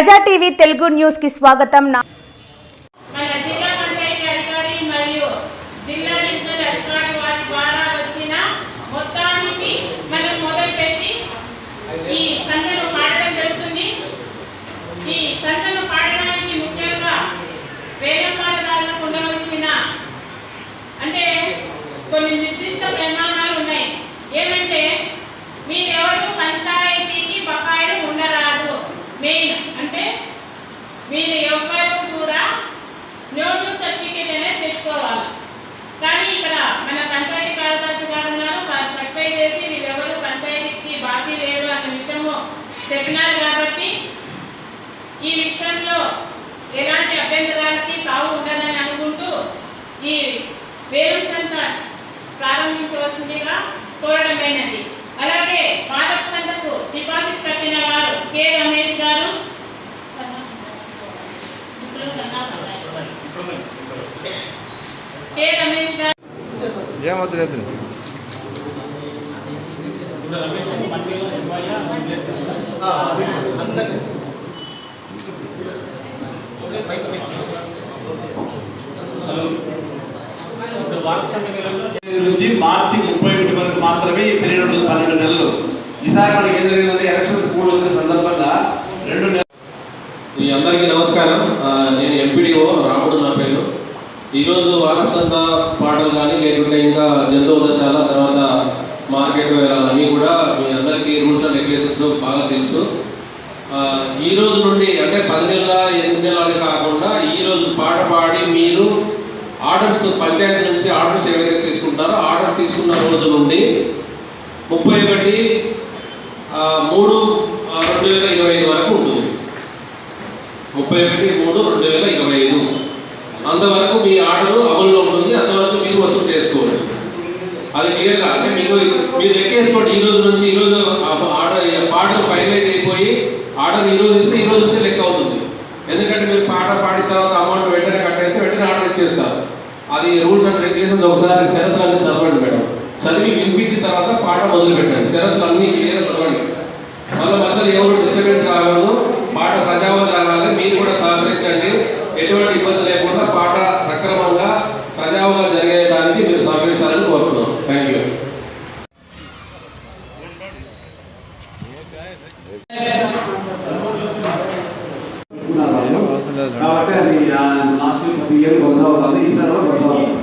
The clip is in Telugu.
ప్రజా టీవీ తెలుగు న్యూస్ కి స్వాగతం నా మన జిల్లా పంచాయతీ అధికారి మరియు జిల్లా డివిజనల్ అధికారి చెప్పినారు కాబట్టి ఈ విషయంలో ఎలాంటి అభ్యంతరాలకి తావు ఉండదని అనుకుంటూ ఈ వేరు సంత ప్రారంభించవలసిందిగా కోరడమైనది. అలాగే పాలక సంతకు డిపాజిట్ కట్టిన వారు కె రమేష్ గారు. కె రమేష్ గారు. ఏమవుతుంది లేదు నుంచి మార్చి ముప్పై ఒకటి వరకు మాత్రమే ఈ పన్నెండు రోజులు పన్నెండు నెలలు ఈసారి మనకి ఏం జరిగిందంటే ఎలక్షన్ కూడి వచ్చిన సందర్భంగా రెండు నెలలు మీ అందరికీ నమస్కారం. నేను ఎంపీడీఓ రాముడు నా పేరు. ఈరోజు వారసంత పాటలు కానీ లేకుంటే ఇంకా జంతువుల దశాల తర్వాత మార్కెట్ అన్నీ కూడా మీ అందరికీ రూల్స్ అండ్ రెగ్యులేషన్స్ బాగా తెలుసు. ఈ రోజు నుండి అంటే పది నెలల ఎనిమిది నెలలు అని కాకుండా ఈ రోజు పాట పాడి మీరు ఆర్డర్స్ పంచాయతీ నుంచి ఆర్డర్స్ ఏవైతే తీసుకుంటారో ఆర్డర్ తీసుకున్న రోజు నుండి ముప్పై ఒకటి మూడు రెండు వేల ఇరవై ఐదు వరకు ఉంటుంది. ముప్పై ఒకటి మూడు రెండు వేల ఇరవై ఐదు. అంతవరకు మీ ఆర్డర్ అమల్లో ఉంటుంది అంతవరకు మీరు వసూలు చేసుకోవచ్చు. అది క్లియర్గా అంటే మీకు మీరు లెక్కేసుకోండి ఈ రోజు నుంచి ఈ రోజు ఆర్డర్ పాటలు ఫైనలైజ్ అయిపోయి ఆర్డర్ ఈ రోజు ఇస్తే ఈ రోజు నుంచి లెక్క అవుతుంది ఎందుకంటే మీరు పాట పాడిన తర్వాత అమౌంట్ వెంటనే కట్టేస్తే వెంటనే ఆర్డర్ ఇచ్చేస్తారు. అది రూల్స్ అండ్ రెగ్యులేషన్స్ ఒకసారి షరతులన్నీ చదవండి మేడం. చదివి వినిపించిన తర్వాత పాట మొదలు పెట్టండి షరతులు అన్ని క్లియర్ చదవండి. మళ్ళీ మధ్యలో ఎవరు డిస్టర్బెన్స్ కాకూడదు పాట సజావుగా సాగాలి మీరు కూడా సహకరించండి. ఎటువంటి ఇబ్బంది లేకుండా పాట సక్రమంగా సజావుగా జరిగేదానికి మీరు సహకరించాలని కోరుతున్నాం. Thank you. కాబట్టి అది లాస్ట్ వీక్ ఇయర్ కొనసాగుతుంది ఈసారి కూడా కొనసాగుతుంది